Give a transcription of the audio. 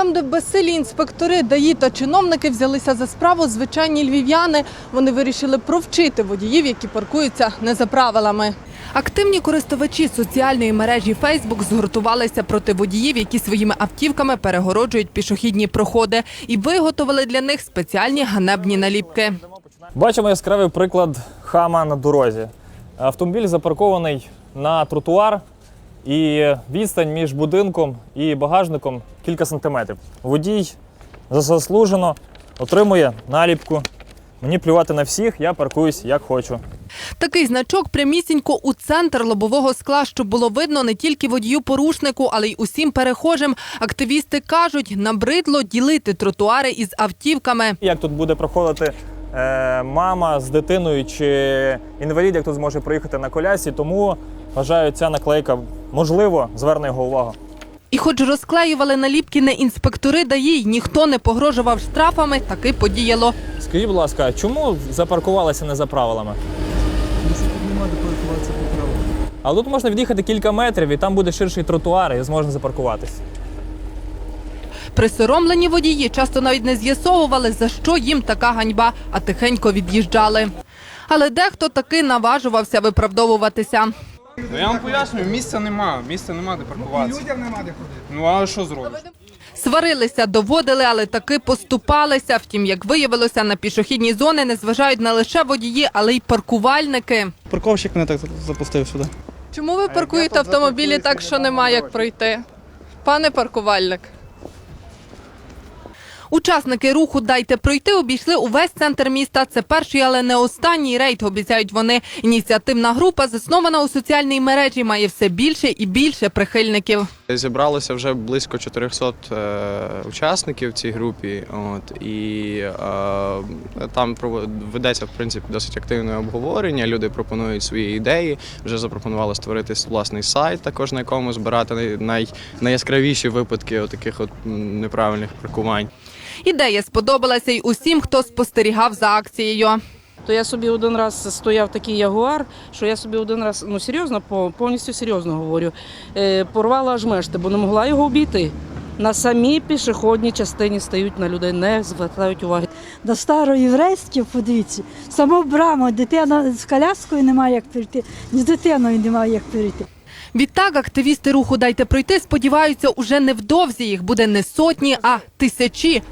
Там, де безсилі інспектори, даї та чиновники взялися за справу, звичайні львів'яни. Вони вирішили провчити водіїв, які паркуються не за правилами. Активні користувачі соціальної мережі Facebook згуртувалися проти водіїв, які своїми автівками перегороджують пішохідні проходи, і виготовили для них спеціальні ганебні наліпки. Бачимо яскравий приклад хама на дорозі. Автомобіль запаркований на тротуар, і відстань між будинком і багажником кілька сантиметрів. Водій заслужено отримує наліпку. Мені плювати на всіх, я паркуюсь як хочу. Такий значок прямісінько у центр лобового скла, щоб було видно не тільки водію-порушнику, але й усім перехожим. Активісти кажуть, набридло ділити тротуари із автівками. Як тут буде проходити мама з дитиною чи інвалід, як тут зможе проїхати на колясі, тому вважаю, ця наклейка можливо зверне його увагу. І хоч розклеювали наліпки не інспектори ДАІ, ніхто не погрожував штрафами, таки подіяло. Скажіть, будь ласка, чому запаркувалися не за правилами? Але тут можна від'їхати кілька метрів, і там буде ширший тротуар, і зможна запаркуватись. Присоромлені водії часто навіть не з'ясовували, за що їм така ганьба, а тихенько від'їжджали. Але дехто таки наважувався виправдовуватися. Ну я вам пояснюю, місця нема, місця нема де паркуватися. Людям нема де ходити. Ну а що зробиш? Сварилися, доводили, але таки поступалися. Втім, як виявилося, на пішохідні зони не зважають не лише водії, але й паркувальники. Парковщик мене так запустив сюди. Чому ви паркуєте автомобілі так, що немає як пройти? Пане паркувальник. Учасники руху Дайте пройти обійшли увесь центр міста. Це перший, але не останній рейд, обіцяють вони. Ініціативна група, заснована у соціальній мережі, має все більше і більше прихильників. Зібралося вже близько 400 е, учасників в цій групі. От і е, там ведеться в принципі досить активне обговорення. Люди пропонують свої ідеї. Вже запропонували створити власний сайт, також на якому збирати най, най, найяскравіші випадки таких от неправильних паркувань. Ідея сподобалася й усім, хто спостерігав за акцією. То я собі один раз стояв такий ягуар, що я собі один раз, ну серйозно, по- повністю серйозно говорю, е, порвала аж мешти, бо не могла його обійти. На самій пішохідній частині стають на людей, не звертають уваги. до староєврейських, подивіться, саму браму, дитина з коляскою немає як перейти, ні з дитиною немає як перейти. Відтак активісти руху Дайте пройти сподіваються, уже невдовзі їх буде не сотні, а тисячі.